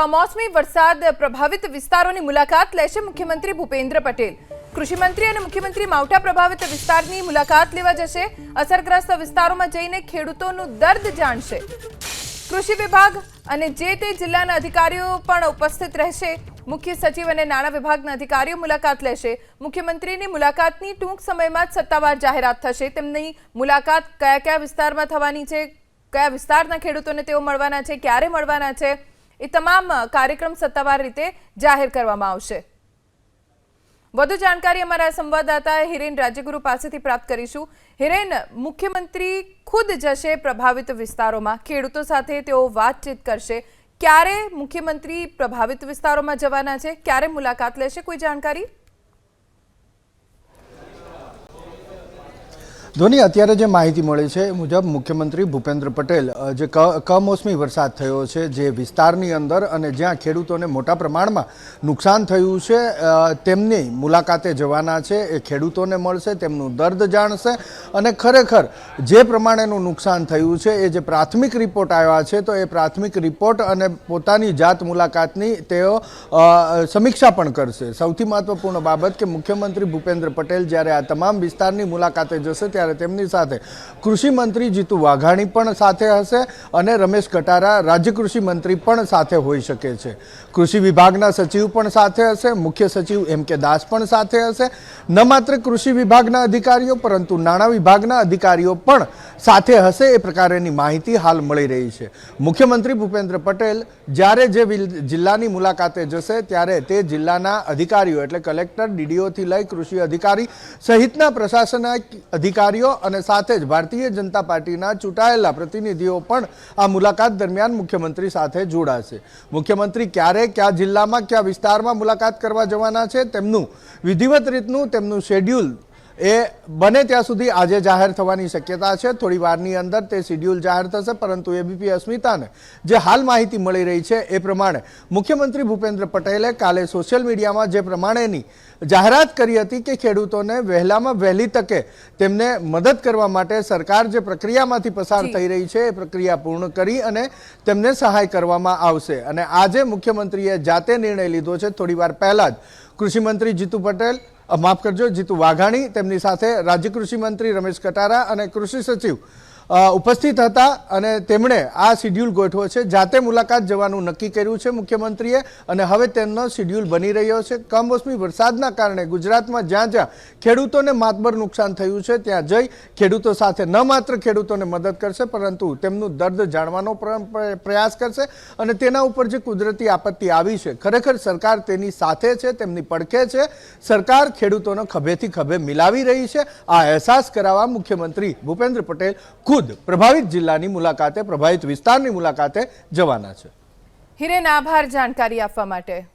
કમોસમી વરસાદ પ્રભાવિત વિસ્તારોની મુલાકાત લેશે મુખ્યમંત્રી ભૂપેન્દ્ર પટેલ. કૃષિમંત્રી અને મુખ્યમંત્રી માવઠા પ્રભાવિત વિસ્તારની મુલાકાત લેવા જશે. અસરગ્રસ્ત વિસ્તારોમાં જઈને ખેડૂતોનું દર્દ જાણશે. કૃષિ વિભાગ અને જે તે જિલ્લાના અધિકારીઓ પણ ઉપસ્થિત રહેશે. મુખ્ય સચિવ અને નાણાં વિભાગના અધિકારીઓ મુલાકાત લેશે. મુખ્યમંત્રીની મુલાકાતની ટૂંક સમયમાં જ સત્તાવાર જાહેરાત થશે. તેમની મુલાકાત કયા કયા વિસ્તારમાં થવાની છે, કયા વિસ્તારના ખેડૂતોને તેઓ મળવાના છે, ક્યારે મળવાના છે એ તમામ કાર્યક્રમ સત્તાવાર રીતે જાહેર કરવામાં આવશે. વધુ જાણકારી અમારા સંવાદદાતા હિરેન રાજ્યગુરુ પાસેથી પ્રાપ્ત કરીશું. હિરેન, મુખ્યમંત્રી ખુદ જશે પ્રભાવિત વિસ્તારોમાં. ખેડૂતો સાથે તેઓ વાતચીત કરશે. ક્યારે મુખ્યમંત્રી પ્રભાવિત વિસ્તારોમાં જવાના છે? ક્યારે મુલાકાત લેશે? કોઈ જાણકારી? ધોની, અત્યારે જે માહિતી મળી છે એ મુજબ મુખ્યમંત્રી ભૂપેન્દ્ર પટેલ જે કમોસમી વરસાદ થયો છે, જે વિસ્તારની અંદર અને જ્યાં ખેડૂતોને મોટા પ્રમાણમાં નુકસાન થયું છે તેમની મુલાકાતે જવાના છે, એ ખેડૂતોને મળશે, તેમનું દર્દ જાણશે અને ખરેખર જે પ્રમાણેનું નુકસાન થયું છે, એ જે પ્રાથમિક રિપોર્ટ આવ્યા છે, તો એ પ્રાથમિક રિપોર્ટ અને પોતાની જાત મુલાકાતની તેઓ સમીક્ષા પણ કરશે. સૌથી મહત્વપૂર્ણ બાબત કે મુખ્યમંત્રી ભૂપેન્દ્ર પટેલ જ્યારે આ તમામ વિસ્તારની મુલાકાતે જશે, ત્યારે તેમની સાથે કૃષિ મંત્રી જીતુ વાઘાણી પણ સાથે હશે અને રમેશ કટારા રાજ્ય કૃષિ મંત્રી પણ સાથે હોઈ શકે છે. કૃષિ વિભાગના સચિવ પણ સાથે હશે, મુખ્ય સચિવ એમ કે દાસ પણ સાથે હશે ન માત્ર કૃષિ વિભાગના અધિકારીઓ, પરંતુ નાણાં વિભાગના અધિકારીઓ પણ સાથે હશે એ પ્રકારેની માહિતી હાલ મળી રહી છે. મુખ્યમંત્રી ભૂપેન્દ્ર પટેલ જ્યારે જે જિલ્લાની મુલાકાતે જશે ત્યારે તે જિલ્લાના અધિકારીઓ એટલે કલેક્ટર, ડીડીઓથી લઈ કૃષિ અધિકારી સહિતના પ્રશાસનિક અધિકારીઓ અને સાથે જ ભારતીય જનતા પાર્ટીના ચૂંટાયેલા પ્રતિનિધિઓ પણ આ મુલાકાત દરમિયાન મુખ્યમંત્રી સાથે જોડાશે. મુખ્યમંત્રી ક્યારે, કયા જિલ્લામાં, કયા વિસ્તારમાં મુલાકાત કરવા જવાના છે તેમનું વિધિવત રીતનું તેમનું શેડ્યુલ એ બને ત્યાં સુધી આજે જાહેર થવાની શક્યતા છે. થોડી વારની અંદર તે શેડ્યુલ જાહેર થશે પરંતુ એબીપી અસ્મિતાને જે હાલ માહિતી મળી રહી છે એ પ્રમાણે મુખ્યમંત્રી ભૂપેન્દ્ર પટેલે કાલે સોશિયલ મીડિયામાં જે પ્રમાણેની જાહેરાત કરી હતી કે ખેડૂતોને વહેલામાં વહેલી તકે તેમને મદદ કરવા માટે સરકાર જે પ્રક્રિયામાંથી પસાર થઈ રહી છે એ પ્રક્રિયા પૂર્ણ કરી અને તેમને સહાય કરવામાં આવશે. અને આજે મુખ્યમંત્રીએ જાતે નિર્ણય લીધો છે. થોડી વાર પહેલાં જ કૃષિમંત્રી જીતુ પટેલ માફ કરજો જીતુ વાઘાણી તેમની સાથે રાજ્ય કૃષિ મંત્રી રમેશ કટારા અને કૃષિ સચિવ ઉપસ્થિત હતા અને તેમણે આ શિડ્યુલ ગોઠવો છે. જાતે મુલાકાત જવાનું નક્કી કર્યું છે મુખ્યમંત્રીએ અને હવે તેમનો શિડ્યુલ બની રહ્યો છે. કમોસમી વરસાદના કારણે ગુજરાતમાં જ્યાં જ્યાં ખેડૂતોને માતબર નુકસાન થયું છે, ત્યાં જઈ ખેડૂતો સાથે ન માત્ર ખેડૂતોને મદદ કરશે, પરંતુ તેમનું દર્દ જાણવાનો પ્ર- પ્ર- પ્રયાસ કરશે અને તેના ઉપર જે કુદરતી આપત્તિ આવી છે, ખરેખર સરકાર તેની સાથે છે, તેમની પડખે છે. સરકાર ખેડૂતોનો ખભેથી ખભે મિલાવી રહી છે. આ અહેસાસ કરાવવા મુખ્યમંત્રી ભૂપેન્દ્ર પટેલ ખુદ પ્રભાવિત જિલ્લાની મુલાકાતે પ્રભાવિત વિસ્તારની મુલાકાતે જવાના છે. હિરેન આભાર જાણકારી આપવા માટે.